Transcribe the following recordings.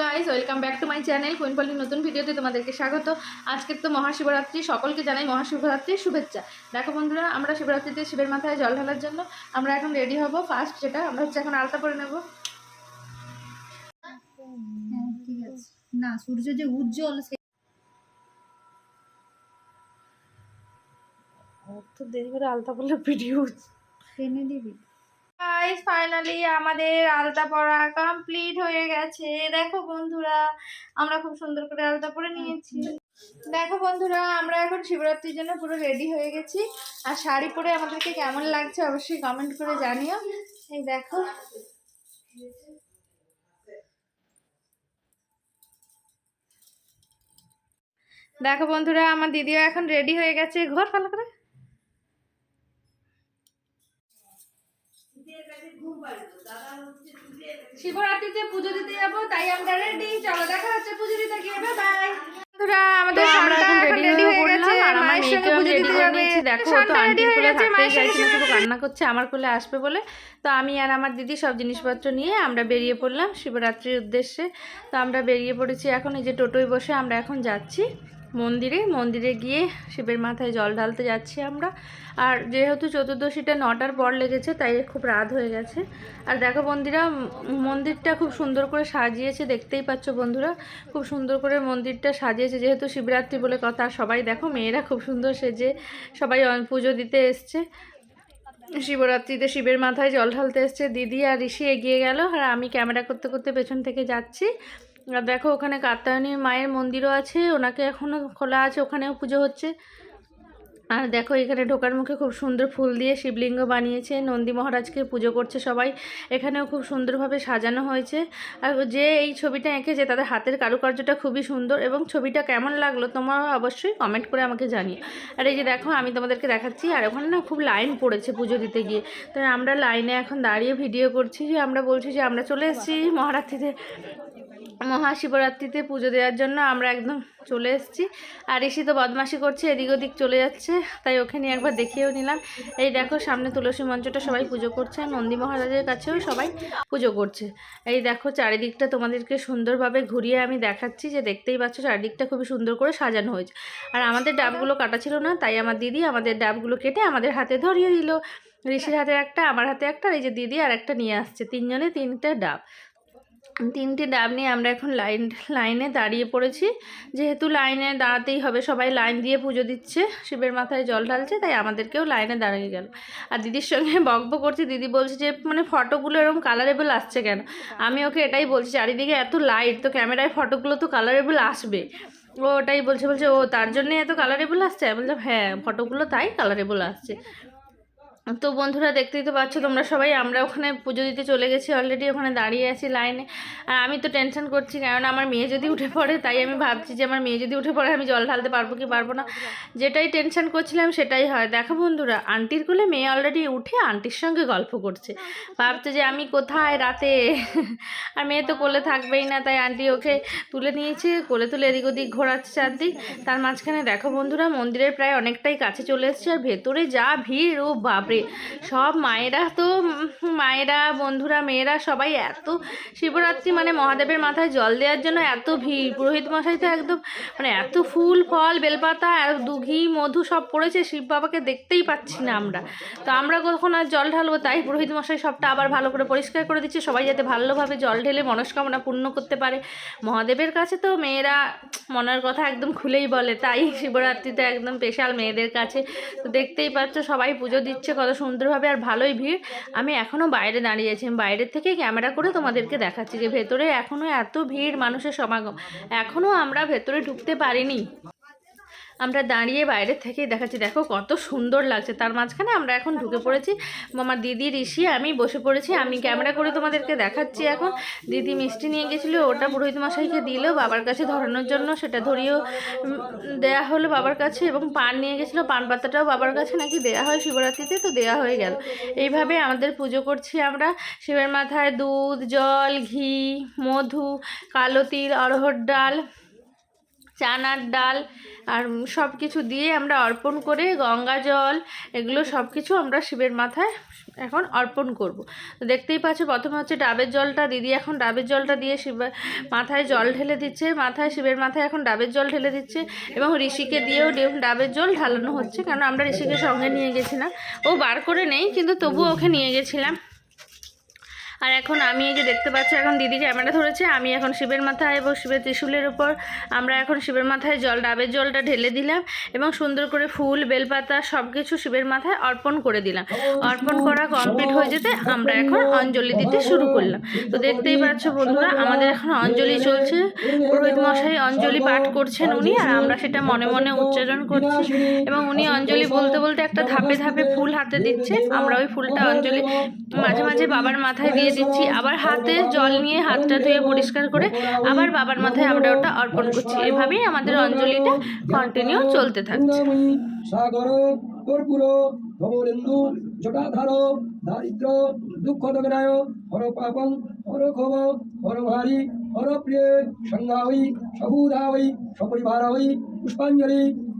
Guys welcome back to my channel কুইনপল্লির নতুন ভিডিওতে তোমাদেরকে স্বাগত। আজকের তো মহাশিবরাত্রি সকলকে জানাই মহাশিবরাত্রির শুভেচ্ছা। দেখো বন্ধুরা আমরা শিবরাত্রিতে শিবের মাথায় জল ঢালার জন্য আমরা এখন রেডি হব। ফার্স্ট যেটা আমরা হচ্ছে এখন আলতা পরে নেব। হ্যাঁ ঠিক আছে না সূর্য যে উজ্জ্বল সে তো দেরি করে আলতা পরলে ভিডিও টেনে দিবি। গাইস ফাইনালি আমাদের আলতা পরা কমপ্লিট হয়ে গেছে। দেখো বন্ধুরা আমরা খুব সুন্দর করে আলতা পরে নিয়েছি। দেখো বন্ধুরা আমরা এখন শিবরাত্রির জন্য পুরো রেডি হয়ে গেছি। আর শাড়ি পরে আমাদেরকে কেমন লাগছে অবশ্যই কমেন্ট করে জানিও। এই দেখো। দেখো বন্ধুরা আমার দিদিও এখন রেডি হয়ে গেছে। ঘর ভালো করে? শিবরাত্রিতে পুজো দিতে যাব তাই আমরা রেডি চলো দেখা হচ্ছে পুজো দিতে গিয়ে। বাই বন্ধুরা আমাদের এখন রেডি হয়ে গেছে মায়ের সঙ্গে পুজো দিতে যাবে। দেখো, তো কোলে শুধু কান্না করছে আমার কোলে আসবে বলে। তো আমি আর আমার দিদি সব জিনিসপত্র নিয়ে আমরা বেরিয়ে পড়লাম শিবরাত্রির উদ্দেশ্যে। তো আমরা বেরিয়ে পড়েছি এখন এই যে টোটোয় বসে আমরা এখন যাচ্ছি। মন্দিরে মন্দিরে গিয়ে শিবের মাথায় জল ঢালতে যাচ্ছি আমরা। আর যেহেতু চতুর্দশীটা নটার পর লেগেছে, তাই খুব রাত হয়ে গেছে। আর দেখো বন্ধুরা, মন্দিরটা খুব সুন্দর করে সাজিয়েছে, দেখতেই পাচ্ছ বন্ধুরা। খুব সুন্দর করে মন্দিরটা সাজিয়েছে, যেহেতু শিবরাত্রি বলে কথা সবাই দেখো মেয়েরা খুব সুন্দর সেজে সবাই পুজো দিতে এসছে। শিবরাত্রিতে শিবের মাথায় জল ঢালতে এসছে, দিদি আর ঋষি এগিয়ে গেল। আর আমি ক্যামেরা করতে করতে পেছন থেকে যাচ্ছি। আর দেখো, ওখানে কাত্তায়নী মায়ের মন্দিরও আছে, ওনাকে এখনও খোলা আছে, ওখানেও পুজো হচ্ছে। আর দেখো, এখানে ঢোকার মুখে খুব সুন্দর ফুল দিয়ে শিবলিঙ্গ বানিয়েছে, নন্দী মহারাজকে পুজো করছে সবাই। এখানেও খুব সুন্দরভাবে সাজানো হয়েছে। আর যে এই ছবিটা এঁকেছে, তাদের হাতের কারুকার্যটা খুবই সুন্দর এবং ছবিটা কেমন লাগল তোমরা অবশ্যই কমেন্ট করে আমাকে জানিও। আর এই যে দেখো, আমি তোমাদেরকে দেখাচ্ছি, আর ওখানে না খুব লাইন পড়েছে পুজো দিতে গিয়ে। তাই আমরা লাইনে এখন দাঁড়িয়ে ভিডিও করছি, আমরা বলছি যে আমরা চলে এসেছি মহারাত্রিতে। মহাশিবরাত্রিতে পুজো দেওয়ার জন্য আমরা একদম চলে এসেছি। আর এসে তো বদমাশি করছে, এদিক ওদিক চলে যাচ্ছে, তাই ওকে নিয়ে একবার দেখিয়েও নিলাম। এই দেখো, সামনে তুলসী মঞ্চটা সবাই পুজো করছে, নন্দী মহারাজের কাছেও সবাই পুজো করছে। এই দেখো, চারিদিকটা তোমাদেরকে সুন্দরভাবে ঘুরিয়ে আমি দেখাচ্ছি যে দেখতেই পাচ্ছ, চারিদিকটা খুবই সুন্দর করে সাজানো হয়েছে। আর আমাদের ডাবগুলো কাটা ছিল না, তাই আমার দিদি আমাদের ডাবগুলো কেটে আমাদের হাতে ধরিয়ে দিল। ঋষির হাতে একটা, আমার হাতে একটা, আর এই যে দিদি আর একটা নিয়ে আসছে। তিনজনে তিনটা ডাব। তিনটে ডাব নিয়ে আমরা এখন লাইন, লাইনে দাঁড়িয়ে পড়েছি। যেহেতু লাইনে দাঁড়াতেই হবে, সবাই লাইন দিয়ে পুজো দিচ্ছে, শিবের মাথায় জল ঢালছে, তাই আমাদেরকেও লাইনে দাঁড়িয়ে গেল। আর দিদির সঙ্গে বকব করছি, দিদি বলছে যে মানে ফটোগুলো এরকম কালারেবল আসছে কেন? আমি ওকে এটাই বলছি, চারিদিকে এত লাইট তো ক্যামেরায় ফটোগুলো তো কালারেবল আসবে। ও ওটাই বলছে বলছে, ও, তার জন্যে এত কালারেবল আসছে? আমি বললাম হ্যাঁ ফটোগুলো তাই কালারেবল আসছে। তো বন্ধুরা দেখতেই তো পাচ্ছ, তোমরা সবাই, আমরা ওখানে পুজো দিতে চলে গেছি অলরেডি ওখানে দাঁড়িয়ে আছি লাইনে আর আমি তো টেনশন করছি কারণ আমার মেয়ে যদি উঠে পড়ে, তাই আমি ভাবছি যে আমার মেয়ে যদি উঠে পড়ে, আমি জল ঢালতে পারব কি পারব না? যেটাই টেনশন করছিলাম, সেটাই হয়। দেখো বন্ধুরা আন্টির কোলে মেয়ে অলরেডি উঠে আন্টির সঙ্গে গল্প করছে। ভাবছে যে আমি কোথায় রাতে? আর মেয়ে তো কোলে থাকবেই না, তাই আন্টি ওকে তুলে নিয়েছে, কোলে তুলে এদিক ওদিক ঘোরাচ্ছে চারদিক তার মাঝখানে দেখো বন্ধুরা, মন্দিরের প্রায় অনেকটাই কাছে চলে এসেছে, আর ভেতরে যা ভিড়, ও বাপরে, সব মায়েরা তো মায়েরা, বন্ধুরা, মেয়েরা সবাই এত শিবরাত্রি মানে মহাদেবের মাথায় জল দেওয়ার জন্য এত ভিড়। পুরোহিত মশাই তো একদম মানে এত ফুল, ফল, বেলপাতা দুঘি মধু সব পড়েছে, শিব বাবাকে দেখতেই পাচ্ছি না আমরা। তো আমরা কখন আর জল ঢালবো তাই? পুরোহিত মশাই সবটা আবার ভালো করে পরিষ্কার করে দিচ্ছে, সবাই যাতে ভালোভাবে জল ঢেলে মনস্কামনা পূর্ণ করতে পারে। মহাদেবের কাছে তো মেয়েরা মনের কথা একদম খুলেই বলে, তাই শিবরাত্রিতে একদম স্পেশাল মেয়েদের কাছে। তো দেখতেই পাচ্ছ, সবাই পুজো দিচ্ছে কত সুন্দরভাবে আর ভালোই ভিড়। আমি এখনও বাইরে দাঁড়িয়ে আছি। বাইরের থেকে ক্যামেরা করে তোমাদেরকে দেখাচ্ছি যে ভেতরে এখনও এত ভিড় মানুষের সমাগম। এখনও আমরা ভেতরে ঢুকতে পারিনি। আমরা দাঁড়িয়ে বাইরে থেকেই দেখাচ্ছি, দেখো কত সুন্দর লাগছে। তার মাঝখানে আমরা এখন ঢুকে পড়েছি আমার দিদি, ঋষি, আমি বসে পড়েছি। আমি ক্যামেরা করে তোমাদেরকে দেখাচ্ছি এখন। দিদি মিষ্টি নিয়ে গেছিল, ওটা পুরোহিত মশাইকে দিল, বাবার কাছে ধরানোর জন্য সেটা ধরিয়েও দেয়া হলো বাবার কাছে এবং পান নিয়ে গেছিল। পান পাতাটাও বাবার কাছে নাকি দেয়া হয় শিবরাত্রিতে, তো দেয়া হয়ে গেল। এইভাবে আমাদের পুজো করছি আমরা। শিবের মাথায় দুধ, জল, ঘি, মধু, কালো তিল অরহর ডাল। চানার ডাল আর সব কিছু দিয়ে আমরা অর্পণ করে গঙ্গা জল, এগুলো সব কিছু আমরা শিবের মাথায় এখন অর্পণ করব। তো দেখতেই পাচ্ছ, প্রথমে হচ্ছে ডাবের জলটা, দিদি এখন ডাবের জলটা দিয়ে শিব মাথায় জল ঢেলে দিচ্ছে, মাথায় শিবের মাথায় এখন ডাবের জল ঢেলে দিচ্ছে এবং ঋষিকে দিয়েও ডাবের জল ঢালানো হচ্ছে। কারণ আমরা ঋষিকে সঙ্গে নিয়ে গেছিলাম ও বার করে নেই, কিন্তু তবুও ওকে নিয়ে গেছিলাম। আর এখন আমি এই যে দেখতে পাচ্ছি, এখন দিদি ক্যামেরা ধরেছে, আমি এখন শিবের মাথায় এবং শিবের ত্রিশুলের উপর। আমরা এখন শিবের মাথায় জল, ডাবের জলটা ঢেলে দিলাম এবং সুন্দর করে ফুল, বেলপাতা সব কিছু শিবের মাথায় অর্পণ করে দিলাম। অর্পণ করা কমপ্লিট হয়ে যেতে আমরা এখন অঞ্জলি দিতে শুরু করলাম। তো দেখতেই পাচ্ছ বন্ধুরা, আমাদের এখন অঞ্জলি চলছে। পুরোহিত মশাই অঞ্জলি পাঠ করছেন উনি, আর আমরা সেটা মনে মনে উচ্চারণ করছি এবং উনি অঞ্জলি বলতে বলতে একটা ধাপে ধাপে ফুল হাতে দিচ্ছে। আমরা ওই ফুলটা অঞ্জলি মাঝে মাঝে বাবার মাথায় দিয়ে দিচ্ছি। আবার হাতে জল নিয়ে হাতটা ধুয়ে পরিষ্কার করে আবার বাবার মাথায় আমরা ওটা অর্পণ করছি। এভাবেই আমাদের অঞ্জলিটা কন্টিনিউ চলতে থাকছে।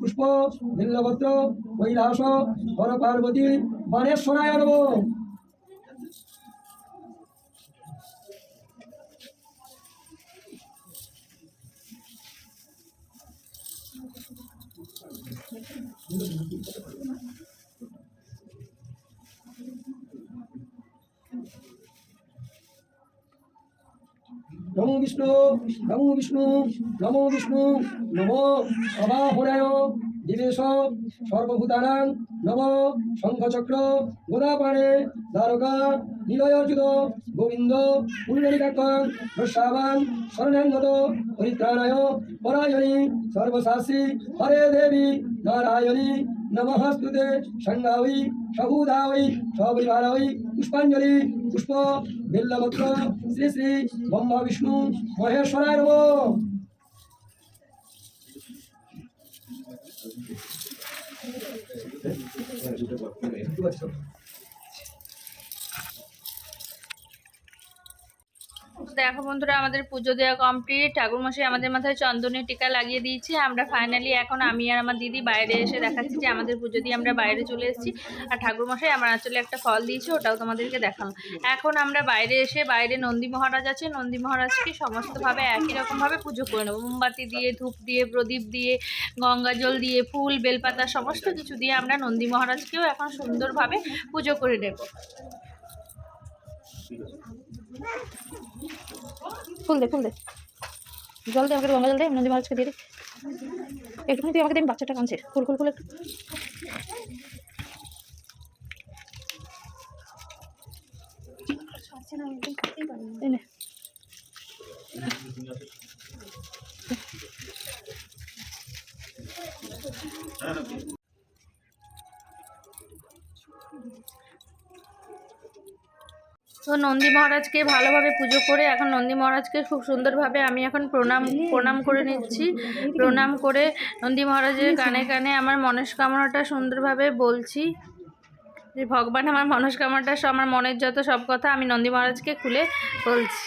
পুষ্প বিল্লপত্র কৈলাস হর পার্বতী বানেশ্বরায় নমঃ নমো বিষ্ণু নমো বিষ্ণু নমো বিষ্ণু নমো অবাহরায় দিবেশ সর্বভূতানাং নম শঙ্খচক্র গোদাপাণে দ্বারকা নীলয়র্জুত গোবিন্দ পুণ্ডরিকাক্ষং রসাবান শরণাঙ্গত পরিত্রাণায় পরায়ণী সর্বশাস্ত্রী হরে দেবী নারায়ণী নমস্তুতে সংজ্ঞাবৈ সবুধাবৈ সপরিবারৈ পুষ্পাঞ্জলি পুষ্প বিল্লপত্র শ্রী শ্রী ব্রহ্মা বিষ্ণু মহেশ্বরায় নমঃ 그냥 요즘 뭐 그냥 애플 같이 দেখো বন্ধুরা, আমাদের পুজো দেওয়া কমপ্লিট ঠাকুরমশাই আমাদের মাথায় চন্দনের টিকা লাগিয়ে দিয়েছে। আমরা ফাইনালি এখন আমি আর আমার দিদি বাইরে এসে দেখাচ্ছি যে আমাদের পুজো দিয়ে আমরা বাইরে চলে এসেছি। আর ঠাকুরমশাই আমার আঁচলে একটা ফল দিয়েছে, ওটাও তোমাদেরকে দেখালাম। এখন আমরা বাইরে এসে বাইরে নন্দী মহারাজ আছে। নন্দী মহারাজকে সমস্তভাবে একই রকমভাবে পুজো করে নেব। মোমবাতি দিয়ে, ধূপ দিয়ে, প্রদীপ দিয়ে, গঙ্গা জল দিয়ে, ফুল, বেলপাতা, সমস্ত কিছু দিয়ে আমরা নন্দী মহারাজকেও এখন সুন্দরভাবে পুজো করে নেব। ফুল দে ফুল দে। জল দে, আমাকে গঙ্গা জল দে নদী মহারাজকে দিয়ে দে। একটুখানি তুই আমাকে দেন বাচ্চাটা কাঁদছে। ফুল ফুল ফুল একটু। এই নে। তো নন্দী মহারাজকে ভালোভাবে পুজো করে এখন নন্দী মহারাজকে খুব সুন্দরভাবে আমি এখন প্রণাম প্রণাম করে নিচ্ছি। প্রণাম করে নন্দী মহারাজের কানে কানে আমার মনস্কামনাটা সুন্দরভাবে বলছি যে, ভগবান আমার মনস্কামনাটা সব আমার মনের যত সব কথা আমি নন্দী মহারাজকে খুলে বলছি।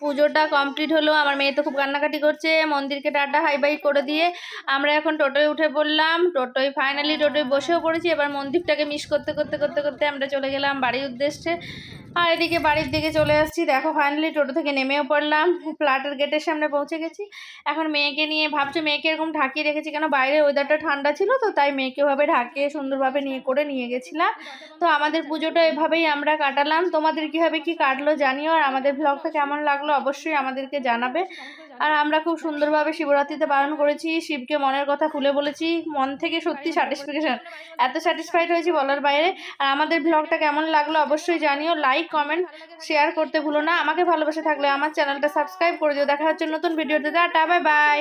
পুজোটা কমপ্লিট হলো। আমার মেয়ে তো খুব কান্নাকাটি করছে। মন্দিরকে টাটা, হাই বাই করে দিয়ে আমরা এখন টোটোয় উঠে পড়লাম। টোটোয় ফাইনালি টোটোয় বসেও পড়েছি। এবার মন্দিরটাকে মিস করতে করতে করতে করতে আমরা চলে গেলাম বাড়ির উদ্দেশ্যে। আর এদিকে বাড়ির দিকে চলে আসছি। দেখো ফাইনালি টোটো থেকে নেমেও পড়লাম। ফ্ল্যাটের গেটের সামনে পৌঁছে গেছি। এখন মেয়েকে নিয়ে ভাবছি, মেয়েকে এরকম ঢাকিয়ে রেখেছি কেন? বাইরে ওয়েদারটা ঠান্ডা ছিল তো, তাই মেয়েকে ওভাবে ঢাকিয়ে সুন্দরভাবে নিয়ে করে নিয়ে গেছিলাম। তো আমাদের পুজোটা এভাবেই আমরা কাটালাম। তোমাদের কীভাবে কি কাটলো জানিও, আর আমাদের ব্লগটা কেমন লাগল অবশ্যই আমাদেরকে জানাবে। আর আমরা খুব সুন্দরভাবে শিবরাত্রিতে পালন করেছি, শিবকে মনের কথা খুলে বলেছি, মন থেকে সত্যি স্যাটিসফিকেশন এত স্যাটিসফাইড হয়েছি বলার বাইরে। আর আমাদের ব্লগটা কেমন লাগল অবশ্যই জানিও লাইক কমেন্ট শেয়ার করতে ভুলো না। আমাকে ভালোবাসে থাকলে আমার চ্যানেলটা সাবস্ক্রাইব করে দিও। দেখা হচ্ছে নতুন ভিডিওতে টাটা বাই বাই